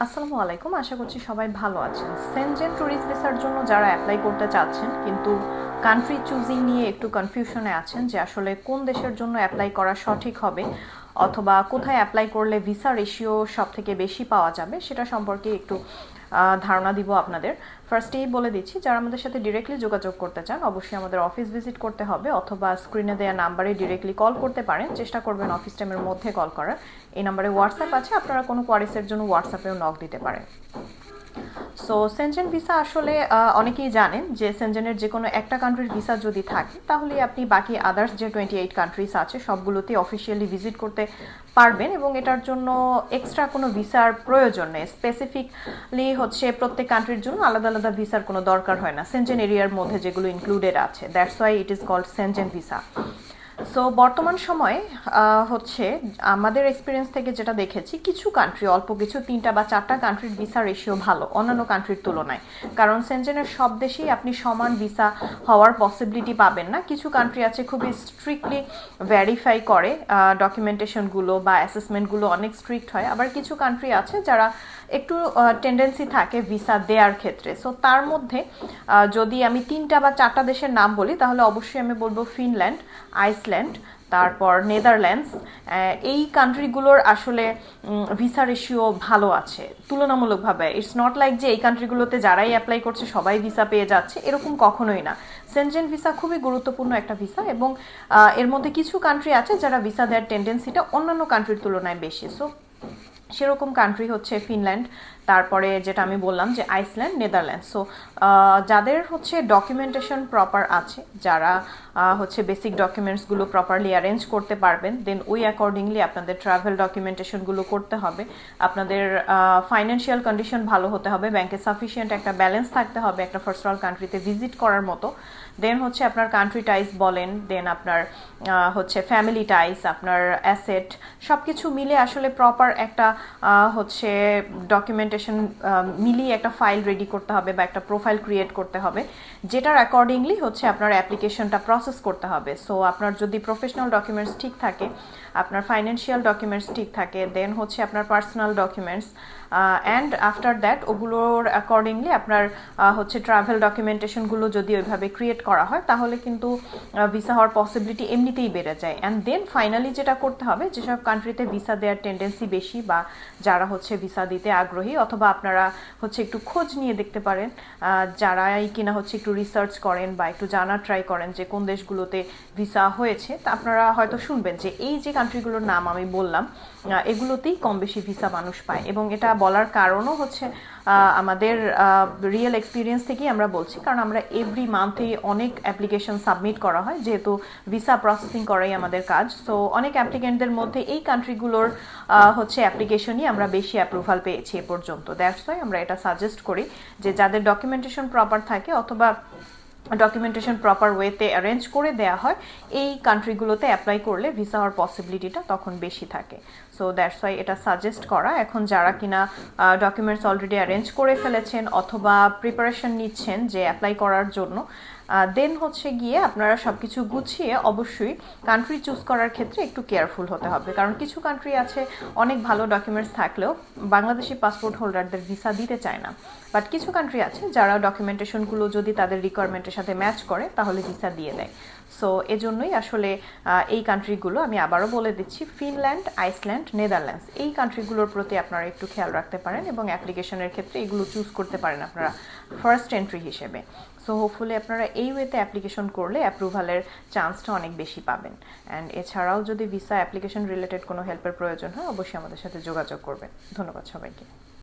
আসসালামু আলাইকুম, আশা করছি সবাই ভালো আছেন। সেনজেন টুরিস্ট ভিসার জন্য যারা অ্যাপ্লাই করতে চাচ্ছেন, কিন্তু কান্ট্রি চুজিং নিয়ে একটু কনফিউশনে আছেন যে আসলে কোন দেশের জন্য অ্যাপ্লাই করা সঠিক হবে অথবা কোথায় অ্যাপ্লাই করলে ভিসা রেশিও সব থেকে বেশি পাওয়া যাবে সেটা সম্পর্কে একটু ধারণা দিব আপনাদের। ফার্স্টেই বলে দিচ্ছি, যারা আমাদের সাথে ডিরেক্টলি যোগাযোগ করতে চান, অবশ্যই আমাদের অফিস ভিজিট করতে হবে অথবা স্ক্রিনে দেওয়া নাম্বারে ডিরেক্টলি কল করতে পারেন। চেষ্টা করবেন অফিস টাইমের মধ্যে কল করার। এই নাম্বারে হোয়াটসঅ্যাপ আছে, আপনারা কোনো কোয়ারিসের জন্য হোয়াটসঅ্যাপেও নক দিতে পারেন। সো সেনজেন ভিসা আসলে অনেকেই জানেন যে সেনজেনের যে কোনো একটা কান্ট্রির ভিসা যদি থাকে তাহলে আপনি বাকি আদার্স যে টোয়েন্টি এইট কান্ট্রিজ আছে সবগুলোতে অফিসিয়ালি ভিজিট করতে পারবেন এবং এটার জন্য এক্সট্রা কোনো ভিসার প্রয়োজন নেই। স্পেসিফিকলি হচ্ছে প্রত্যেক কান্ট্রির জন্য আলাদা আলাদা ভিসার কোনো দরকার হয় না। সেনজেন এরিয়ার মধ্যে যেগুলো ইনক্লুডেড আছে that's why it is called Schengen visa so বর্তমান সময়ে হচ্ছে আমাদের এক্সপিরিয়েন্স থেকে যেটা দেখেছি, কিছু কান্ট্রি অল্প কিছু তিনটা বা চারটা কান্ট্রির ভিসা রেশিও ভালো, অন্যান্য কান্ট্রির তুলনায়। কারণ সেনজেনের সব দেশেই আপনি সমান ভিসা হওয়ার পসিবিলিটি পাবেন না। কিছু কান্ট্রি আছে খুবই স্ট্রিক্টলি ভ্যারিফাই করে ডকুমেন্টেশনগুলো বা অ্যাসেসমেন্টগুলো অনেক স্ট্রিক্ট হয়। আবার কিছু কান্ট্রি আছে যারা একটু টেন্ডেন্সি থাকে ভিসা দেওয়ার ক্ষেত্রে। সো তার মধ্যে যদি আমি তিনটা বা চারটা দেশের নাম বলি, তাহলে অবশ্যই আমি বলব ফিনল্যান্ড, আইসল্যান্ড, তারপর নেদারল্যান্ডস। এই কান্ট্রিগুলোর আসলে ভিসা রেশিও ভালো আছে। তুলনামূলকভাবে ইটস নট লাইক যে এই কান্ট্রিগুলোতে যারাই অ্যাপ্লাই করছে, সবাই ভিসা পেয়ে যাচ্ছে, এরকম কখনোই না। সেনজেন ভিসা খুবই গুরুত্বপূর্ণ একটা ভিসা এবং এর মধ্যে কিছু কান্ট্রি আছে যারা ভিসা দেওয়ার টেন্ডেন্সিটা অন্যান্য কান্ট্রির তুলনায় বেশি। সো সেরকম কান্ট্রি হচ্ছে ফিনল্যান্ড তারপরে যেটা আমি বললাম যে আইসল্যান্ড নেদারল্যান্ড সো যাদের হচ্ছে ডকুমেন্টেশন প্রপার আছে, যারা হচ্ছে বেসিক ডকুমেন্টসগুলো প্রপারলি অ্যারেঞ্জ করতে পারবেন দেন ওই অ্যাকর্ডিংলি আপনাদের ট্রাভেল ডকুমেন্টেশনগুলো করতে হবে। আপনাদের ফাইন্যান্সিয়াল কন্ডিশন ভালো হতে হবে ব্যাংকে সাফিসিয়েন্ট একটা ব্যালেন্স থাকতে হবে, একটা ফার্স্ট অল কান্ট্রিতে ভিজিট করার মতো। দেন হচ্ছে আপনার কান্ট্রি টাইস বলেন দেন আপনার হচ্ছে ফ্যামিলি টাইস আপনার অ্যাসেট সব কিছু মিলে আসলে প্রপার একটা হচ্ছে ডকুমেন্টেশন মিলিয়ে একটা ফাইল রেডি করতে হবে বা একটা প্রোফাইল ক্রিয়েট করতে হবে, যেটার অ্যাকর্ডিংলি হচ্ছে আপনার অ্যাপ্লিকেশনটা প্রসেস করতে হবে। সো আপনার যদি প্রফেশনাল ডকুমেন্টস ঠিক থাকে, আপনার ফাইন্যান্সিয়াল ডকুমেন্টস ঠিক থাকে দেন হচ্ছে আপনার personal documents and after that ওগুলোর অ্যাকর্ডিংলি আপনার হচ্ছে ট্রাভেল ডকুমেন্টেশনগুলো যদি ওইভাবে ক্রিয়েট করা হয়, তাহলে কিন্তু ভিসা হওয়ার পসিবিলিটি এমনিতেই বেড়ে যায়। অ্যান্ড দেন ফাইনালি যেটা করতে হবে, যেসব কান্ট্রিতে ভিসা দেওয়ার টেন্ডেন্সি বেশি বা যারা হচ্ছে ভিসা দিতে আগ্রহী অথবা আপনারা হচ্ছে একটু খোঁজ নিয়ে দেখতে পারেন যারাই কিনা হচ্ছে একটু রিসার্চ করেন বা একটু জানার ট্রাই করেন যে কোন দেশগুলোতে ভিসা হয়েছে, তা আপনারা হয়তো শুনবেন যে এই যে কান্ট্রিগুলোর নাম আমি বললাম এগুলোতেই কম বেশি ভিসা মানুষ পায় এবং এটা বলার কারণও হচ্ছে আমাদের রিয়েল এক্সপিরিয়েন্স থেকেই আমরা বলছি। কারণ আমরা এভরি মান্থে অনেক অ্যাপ্লিকেশন সাবমিট করা হয়, যেহেতু ভিসা প্রসেসিং করাই আমাদের কাজ। সো অনেক অ্যাপ্লিকেন্টদের মধ্যে এই কান্ট্রিগুলোর হচ্ছে অ্যাপ্লিকেশনই আমরা বেশি অ্যাপ্রুভাল পেয়েছি এ পর্যন্ত। দ্যাটস ওয়াই আমরা এটা সাজেস্ট করি যে যাদের ডকুমেন্টেশন প্রপার থাকে অথবা ডকুমেন্টেশন প্রপার ওয়েতে অ্যারেঞ্জ করে দেওয়া হয়, এই কান্ট্রিগুলোতে অ্যাপ্লাই করলে ভিসা হওয়ার পসিবিলিটিটা তখন বেশি থাকে। সো দ্যাটস ওয়াই এটা সাজেস্ট করা। এখন যারা কিনা ডকুমেন্টস অলরেডি অ্যারেঞ্জ করে ফেলেছেন অথবা প্রিপারেশন নিচ্ছেন যে অ্যাপ্লাই করার জন্য দেন হচ্ছে গিয়ে আপনারা সব কিছু গুছিয়ে অবশ্যই কান্ট্রি চুজ করার ক্ষেত্রে একটু কেয়ারফুল হতে হবে। কারণ কিছু কান্ট্রি আছে, অনেক ভালো ডকুমেন্টস থাকলেও বাংলাদেশি পাসপোর্ট হোল্ডারদের ভিসা দিতে চায় না। বাট কিছু কান্ট্রি আছে যারা ডকুমেন্টেশনগুলো যদি তাদের রিকোয়ারমেন্টের সাথে ম্যাচ করে, তাহলে ভিসা দিয়ে দেয়। সো এজন্যই আসলে এই কান্ট্রিগুলো আমি আবারও বলে দিচ্ছি ফিনল্যান্ড আইসল্যান্ড নেদারল্যান্ডস এই কান্ট্রিগুলোর প্রতি আপনারা একটু খেয়াল রাখতে পারেন এবং অ্যাপ্লিকেশনের ক্ষেত্রে এগুলো চুজ করতে পারেন আপনারা ফার্স্ট এন্ট্রি হিসেবে। সো হোপফুলি আপনারা এই ওয়েতে অ্যাপ্লিকেশন করলে অ্যাপ্রুভালের চান্সটা অনেক বেশি পাবেন। অ্যান্ড এছাড়াও যদি ভিসা অ্যাপ্লিকেশন রিলেটেড কোনো হেল্পের প্রয়োজন হয়, অবশ্যই আমাদের সাথে যোগাযোগ করবেন। ধন্যবাদ সবাইকে।